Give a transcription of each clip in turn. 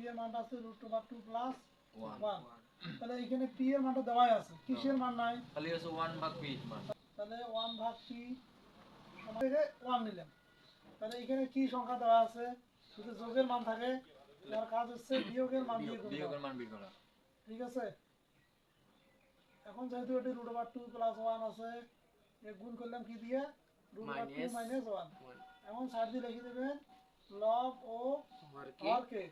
P এর মানটা আছে root over two plus one তাহলে এখানে পি এর মানটা দেওয়াই আছে। কিসের মান নাই? খালি আছে ওয়ান ভাগ পি মান। তাহলে ওয়ান ভাগ পি ওয়ান নিলাম। তাহলে এখানে কি সংখ্যা দেওয়া আছে? যদি যোগের মান থাকে তার কাজ হচ্ছে বিয়োগের মান দিয়ে বিয়োগের মান বের করা। ঠিক আছে? এখন যেহেতু এটি root over two plus one আছে এ গুণ করলাম কি দিয়ে? Root over two minus one one এখন সাইড দিয়ে লিখে দেবেন লব ও হরকে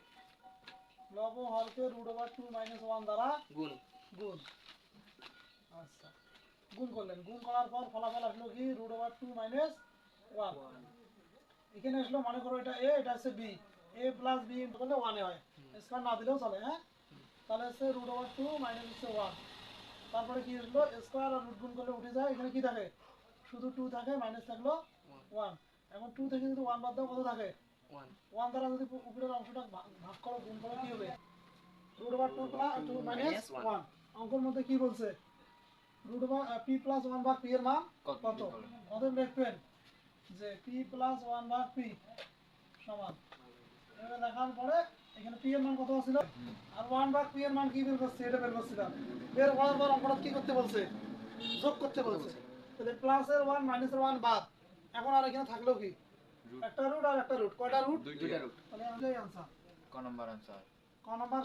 হরকে root over two minus one দ্বারা গুণ। গুণ। আচ্ছা। গুণ করলেন। গুণ করার পর ফলাফল আসলো কি? Root over two minus one এখানে আসলো মনে করো এটা এ এটা হচ্ছে বি এ প্লাস বি করলে ওয়ানে হয়। স্কোয়ার না দিলেও চলে হ্যাঁ? তাহলে হচ্ছে রুট ওভার টু মাইনাস হচ্ছে ওয়ান তারপরে কি আসলো? স্কোয়ার আর রুট গুণ করলে উঠে যায়। এখানে কি থাকে? শুধু টু থাকে মাইনাস থাকল ওয়ান এখন টু থেকে যদি ওয়ান বাদ দাও কত থাকে? ওয়ান দ্বারা যদি উপরের অংশটা ভাগ করো গুণ করো কি? Root over two plus two minus one. অঙ্কের মধ্যে কি বলছে? Root over P plus one ভাগ পি এর মান কত? অতএব লিখবেন যে পি প্লাস ওয়ান ভাগ পি সমান। এভাবে লেখার পরে এখানে পি এর মান কত ছিল? আর ওয়ান ভাগ পি এর মান কি বের করছে? এটা বের করছিলাম। বের করার পর অঙ্কটা কি করতে বলছে? যোগ করতে বলছে। তাহলে প্লাসের ওয়ান মাইনাসের ওয়ান বাদ। এখন আর এখানে থাকল কি? একটা রুট আর একটা রুট কয়টা রুট দুইটা রুট তাহলে আমাদের আনসার ক নম্বর ক নম্বর